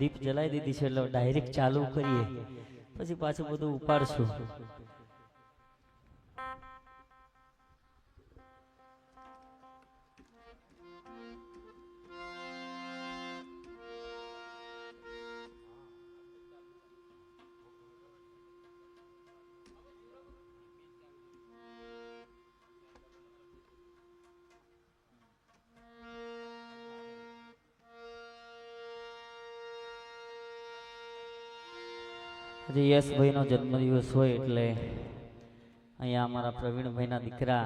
દીપ જલાવી દીધી છે એટલે ડાયરેક્ટ ચાલુ કરીએ. પછી પાછું બધું ઉપાડશું. આજે યશભાઈનો જન્મદિવસ હોય એટલે અહીંયા અમારા પ્રવીણભાઈના દીકરા,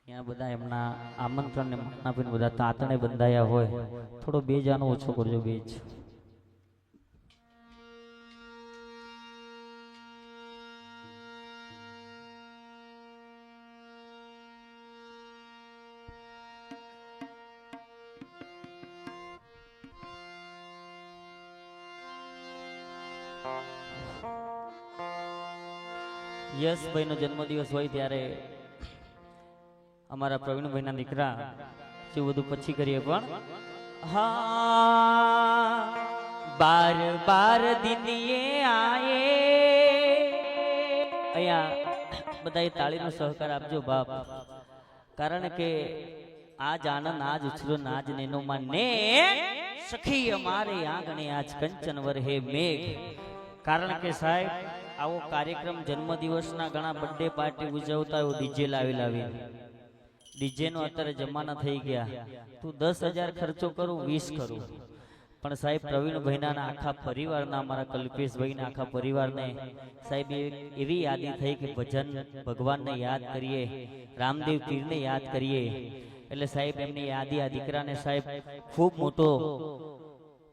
અહીંયા બધા એમના આમંત્રણને માન આપીને બધા તાતણે બંધાયા હોય. થોડો બેજ આનો ઓછો કરજો બેજ. યશભાઈનો જન્મદિવસ હોય ત્યારે અમારા પ્રવીણભાઈના દીકરા જે બધું પછી કરીએ પણ બાર બાર દિનિયે આયે. અહીંયા બધાએ તાળીનો સહકાર આપજો બાપ. કારણ કે આજ આનંદ, આજ ઉછરો, નાજ નેનો માં ને સખી અમારે આંગણે આજ કંચન વરહે મેઘ. કારણ કે સાહેબ આવો કાર્યક્રમ જન્મદિવસના ઘણા બર્થડે પાર્ટી ઉજવતા હોય ડીજે લાવી લાવી. ડીજે નો અત્યારે જમાના થઈ ગયા. તું દસ હજાર ખર્ચો કરું, વીસ કરું. પણ સાહેબ પ્રવીણભાઈના આખા પરિવારના અમારા કલ્પેશભાઈના આખા પરિવારને સાહેબ એવી યાદી થઈ કે ભજન ભગવાનને યાદ કરીએ, રામદેવ પીરને યાદ કરીએ. એટલે સાહેબ, એમની યાદી આ દીકરાને સાહેબ ખૂબ મોટો,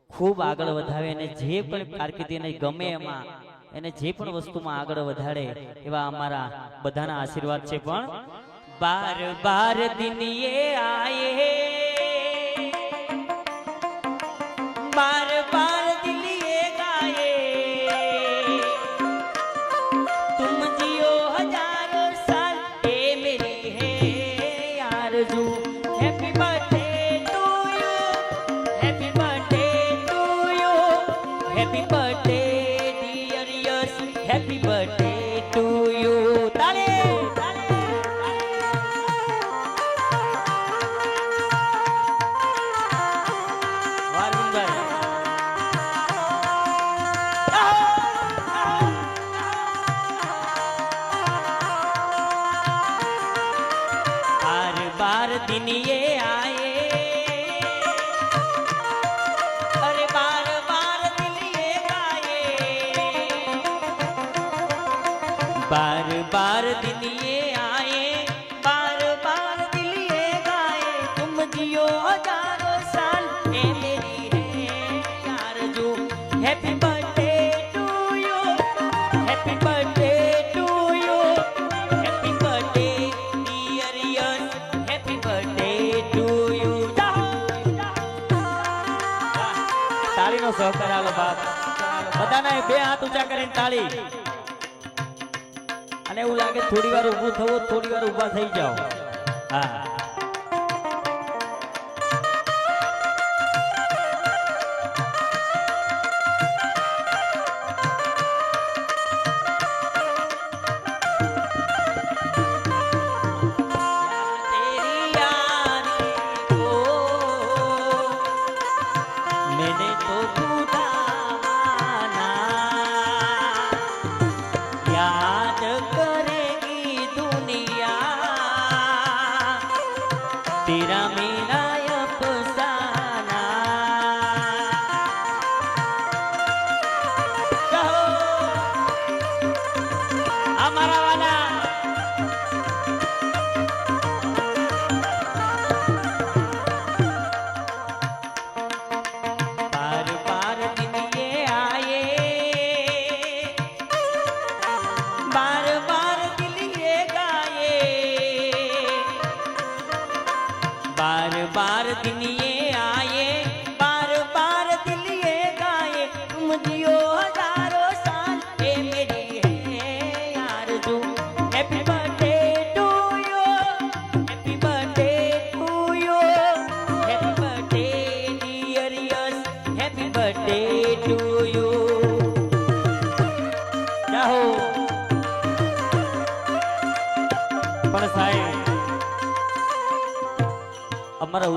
ખૂબ આગળ વધાવે અને જે પણ કારકિર્દીને ગમે એમાં એને જે પણ વસ્તુમાં આગળ વધારે એવા અમારા બધાના આશીર્વાદ છે પણ બાર બાર દિનિયે આયે. બાર બાર તાળી અને એવું લાગે થોડી વાર ઊભું થવું થોડી વાર ઊભા થઈ જાઓ. હા.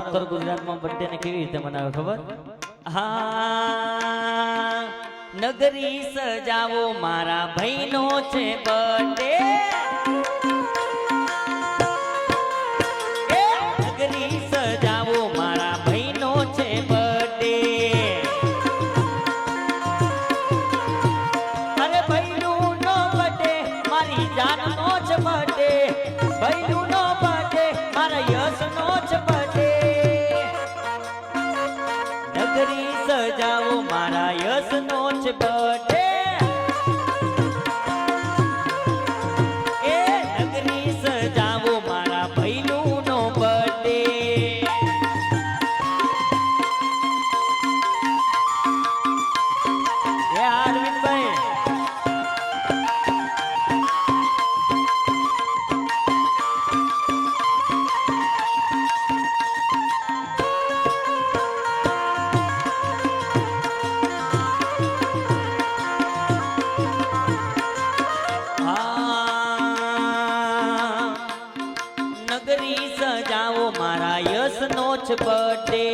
ઉત્તર ગુજરાતમાં બર્થડે ને કેવી રીતે મનાવે ખબર? હા, નગરી સજાવો મારા ભાઈનો છે બર્થડે পৌঁছ বটে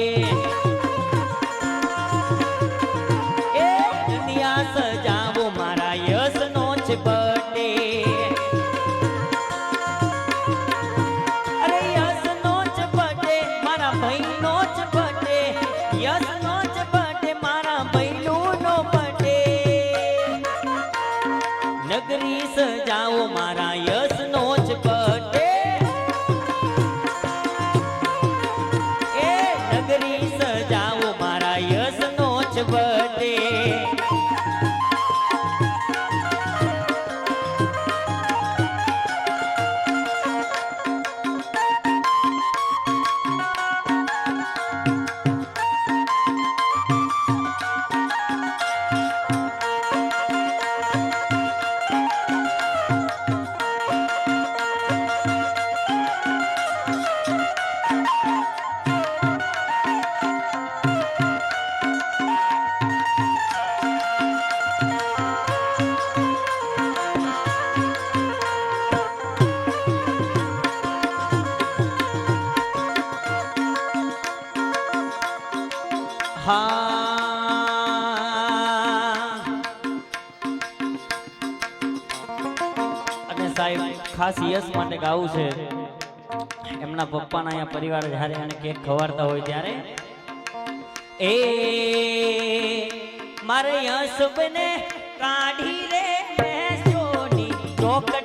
ઇતિહાસ માટે ગાવું છે. એમના પપ્પાના અહીંયા પરિવાર જયારે એને કેક ખવડતા હોય ત્યારે, એ મારે યશ બને કાઢી રે ચોકટ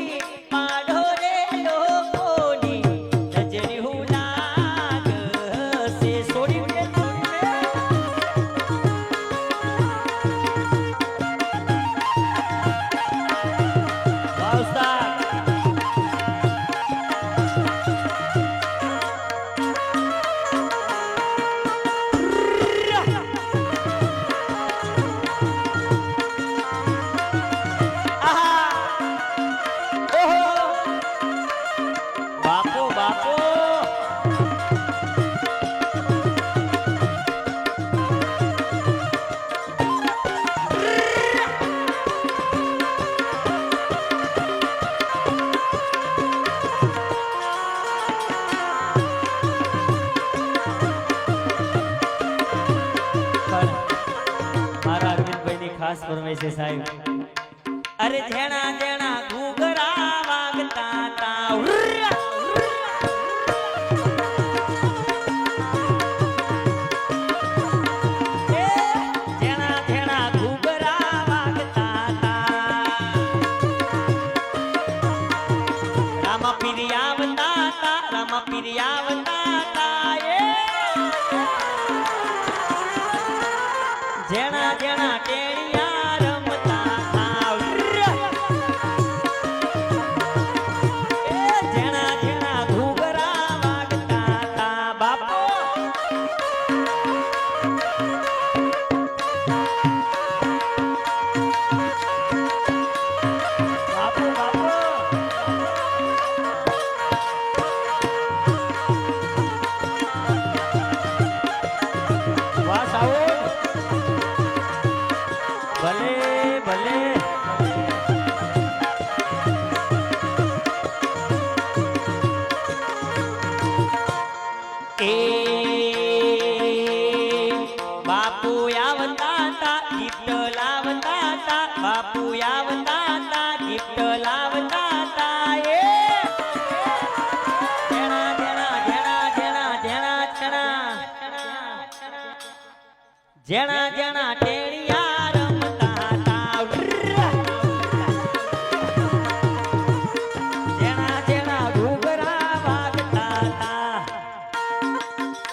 ખાસ ફરમાય છે સાહેબ. અરે જેણા જેણા ઘૂઘરા વાગતા તા જેણા જેણા ટેણી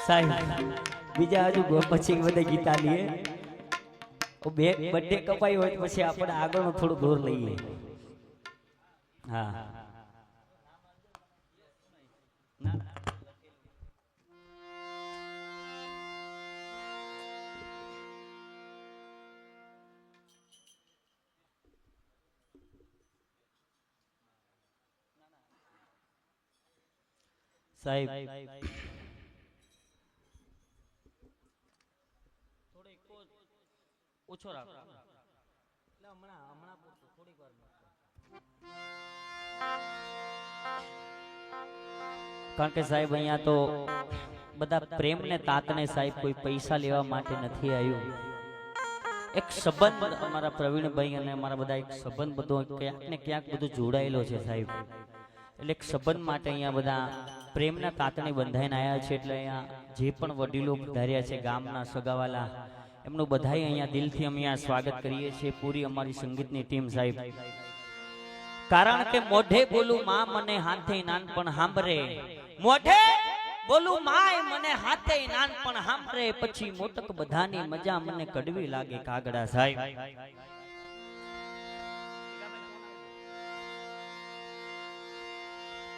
સાહેબ, બીજા હજુ પછી બધા ગીતા લઈએ બે બર્થડે કપાઈ હોય પછી આપણે આગળનું થોડું ઘોર લઈએ હા. સાહેબ ઓછો રાખો. એટલે હમણાં હમણાં પૂરતું થોડીક વાર કારણ કે સાહેબ અહીંયા તો બધા પ્રેમ ને તાતને સાહેબ કોઈ પૈસા લેવા માટે નથી આવ્યું. એક સંબંધ અમારા પ્રવીણભાઈ અને અમારા બધા એક સંબંધ બધો ક્યાંક ને ક્યાંક બધું જોડાયેલો છે સાહેબ. એટલે એક સંબંધ માટે અહીંયા બધા પ્રેમના તાતણે બંધાઈને આવ્યા છે. એટલે અહીંયા જે પણ વડીલો ધાર્યા છે ગામના સગાવાલા એમનું બધાય અહીંયા દિલથી અમે અહીંયા સ્વાગત કરીએ છીએ પૂરી અમારી સંગીતની ટીમ સાહેબ. કારણ કે મોઢે બોલું માં મને હાથે નાનપણ સાંભળે મોઢે બોલું માય મને હાથે નાનપણ સાંભળે પછી મોટક બધાની મજા મને કડવી લાગે કાગડા સાહેબ.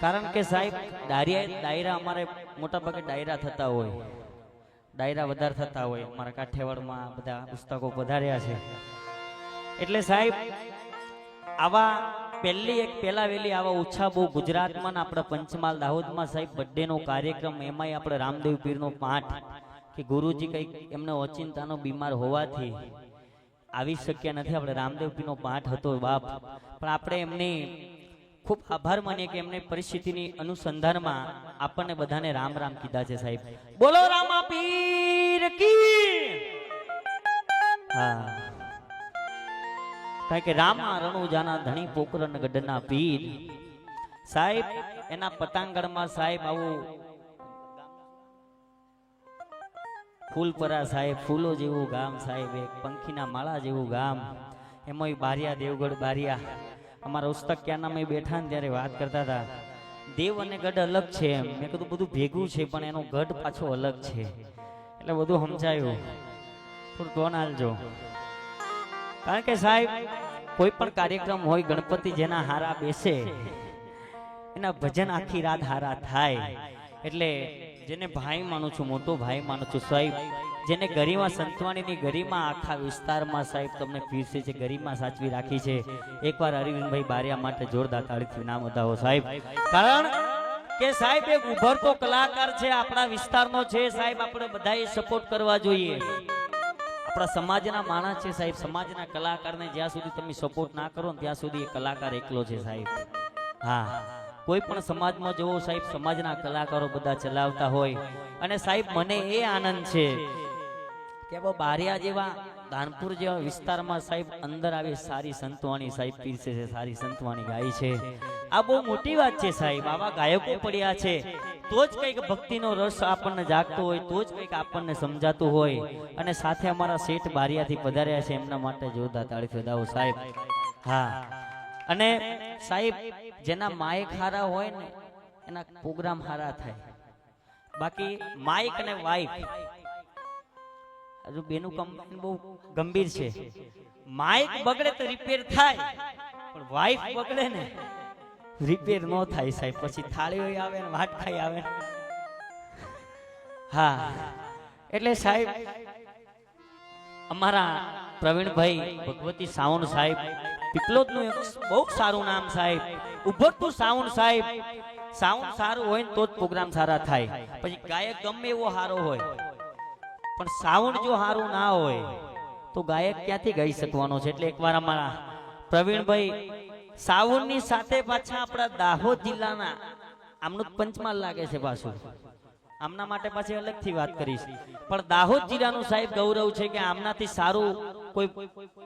કારણ કે સાહેબ ડાયરા ડાયરા અમારે મોટા ભાગે ડાયરા થતા હોય. ડાયરા વધારે થતા હોય. અમારા કાઠિયાવાડમાં બધા પુસ્તકો વધાર્યા છે. એટલે સાહેબ, આવા પહેલી એક પહેલા વેલી આવા ઓછા બહુ ગુજરાતમાં ને આપણા પંચમહાલ દાહોદમાં સાહેબ બર્થડે નો કાર્યક્રમ, એમાંય આપણે રામદેવ પીરનો પાઠ કે ગુરુજી કંઈક એમને ઓચિંતાનો બીમાર હોવાથી આવી શક્યા નથી. આપણે રામદેવ પીરનો પાઠ હતો બાપ. પણ આપણે એમની ખૂબ આભાર માનીએ કે એમને પરિસ્થિતિની અનુસંધાનમાં આપણને બધાને રામ રામ કીધા છે સાહેબ. બોલો રામા પીર કી! હા. કારણ કે રામા રણુજાના ધણી પોકરણ ગઢના પીર. સાહેબ, એના પટાંગણમાં સાહેબ આવું ફૂલપરા સાહેબ, ફૂલો જેવું ગામ સાહેબ, એક પંખીના માળા જેવું ગામ. એમાંય બારિયા દેવગઢ બારિયા. અમારા ઉસ્તક ક્યાંના બેઠા ને ત્યારે વાત કરતા હતા. દેવ અને ગઢ અલગ છે એમ. મેં કીધું બધું ભેગું છે, પણ એનો ગઢ પાછો અલગ છે. એટલે બધું સમજાયું. થોડું ટોન હાલજો કારણ કે સાહેબ, કોઈ પણ કાર્યક્રમ હોય, ગણપતિ જેના હારા બેસે, એના ભજન આખી રાત હારા થાય. એટલે જેને ભાઈ માનું છું, મોટો ભાઈ માનું છું, સાહેબ. જેને ગરિમા સંતવાણીની ગરિમા આખા વિસ્તારમાં સાહેબ તમને પીરસે છે ગરિમા સાચવી રાખી છે. એકવાર અરવિંદભાઈ બારિયા માટે જોરદાર તાળીથી નામ વધાવો સાહેબ. કારણ કે સાહેબ, એક ઉભરતો કલાકાર છે, આપણા વિસ્તારનો છે, સાહેબ, આપણે બધાએ સપોર્ટ કરવા જોઈએ. આપણા સમાજના માણસ છે, સાહેબ. સમાજના કલાકારને જ્યાં સુધી તમે સપોર્ટ ના કરો ત્યાં સુધી એ કલાકાર એકલો છે, સાહેબ. હા. કોઈ પણ સમાજમાં જોવો સાહેબ, સમાજના કલાકારો બધા ચલાવતા હોય. અને સાહેબ, મને એ આનંદ છે કે બારિયા જેવા દાનપુર જેવા વિસ્તારમાં સાહેબ અંદર આવી સારી સંતવાણી સાહેબ પીરસે છે, સારી સંતવાણી ગાય છે. આ બહુ મોટી વાત છે સાહેબ, આવા ગાયકો પડ્યા છે. તો જ કંઈક ભક્તિનો રસ આપણને જાગતો હોય, તો જ કંઈક આપણને સમજાતું હોય. અને સાથે અમારા શેઠ બારિયાથી પધાર્યા છે, એમના માટે જોરદાર તાળી ફેદાવો સાહેબ. હા. અને સાહેબ જેના માઇક હારા હોય ને, એના પ્રોગ્રામ હારા થાય. બાકી માઇક અને વાઇફ હજુ બેનું કંપની બહુ ગંભીર છે. માઇક બગડે તો રિપેર થાય, પણ વાઇફ બગડે ને રિપેર ન થાય સાહેબ. પછી થાળીઓ આવે ને વાટખાઈ આવે ને. હા. એટલે સાહેબ, અમારા પ્રવીણભાઈ ભગવતી સાવન સાહેબ, પીપલોદનું એક બહુ સારું નામ સાહેબ. ઉભરતું સાઉન્ડ સાહેબ. સાઉન્ડ સારું હોય ને તો જ પ્રોગ્રામ સારા થાય. પછી ગાયક ગમે એવો સારો હોય, પણ સાઉન્ડ જો સારું ના હોય, તો ગાયક ક્યાંથી ગાઈ શકવાનો છે? એટલે એકવાર અમારા પ્રવીણભાઈ સાઉન્ડની સાથે પાછા આપણા દાહોદ જિલ્લાના, આમનું જ પંચમહાલ લાગે છે પાછું. આમના માટે પાછી અલગથી વાત કરીશ. પણ દાહોદ જિલ્લાનું સાહેબ ગૌરવ છે કે આમનાથી સારું કોઈ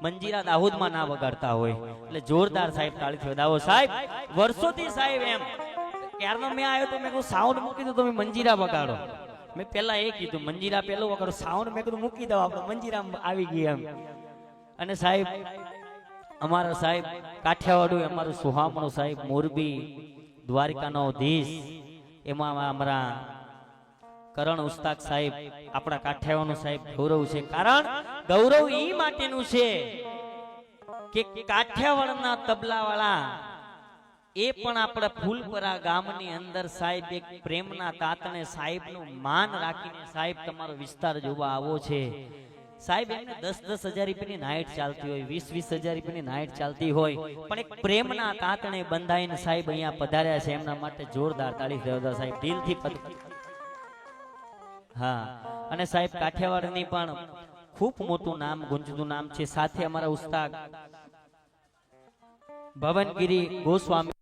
મંજીરા દાહોદમાં ના વગાડતા હોય. એટલે જોરદાર સાહેબ તાળીથી વધાવો સાહેબ, વર્ષોથી સાહેબ એમ, ક્યારનો મેં આવ્યો તો મેં કહું સાઉન્ડ મૂકી દો, તમે મંજીરા વગાડો. મેં પેલા એ કીધું, મંજીરા પેલો વગાડો. સાઉન્ડ મેં કીધું, મૂકી દો, આપણે મંજીરા આવી ગઈ એમ. અને સાહેબ, અમારા સાહેબ કાઠિયાવાડું, અમારું સુહામણું સાહેબ મોરબી, દ્વારિકાનો ધીશ એમાં અમારા કરણ ઉસ્તાક સાહેબ આપણા કાઠિયાવાડનું સાહેબ ગૌરવ છે. કારણ ગૌરવ ઈ માટેનું છે કે કાઠિયાવાડના તબલાવાળા એ પણ આપણા ફૂલપરા ગામની અંદર સાહેબ એક પ્રેમના તાતણે સાહેબનું માન રાખીને સાહેબ તમારો વિસ્તાર જોવા આવો છે. સાહેબ, એમને દસ દસ હજાર રૂપિયાની નાઇટ ચાલતી હોય, વીસ વીસ હજાર રૂપિયાની નાઇટ ચાલતી હોય, પણ એક પ્રેમના તાતણે બંધાઈને સાહેબ અહીંયા પધાર્યા છે. એમના માટે જોરદાર તાળી ફેરવતા સાહેબ. દિલથી હા. અને સાહેબ, કાઠિયાવાડની પણ ખૂબ મોટું નામ ગુંજતું નામ છે. સાથે અમારા ઉસ્તાદ ભવનગીરી ગોસ્વામી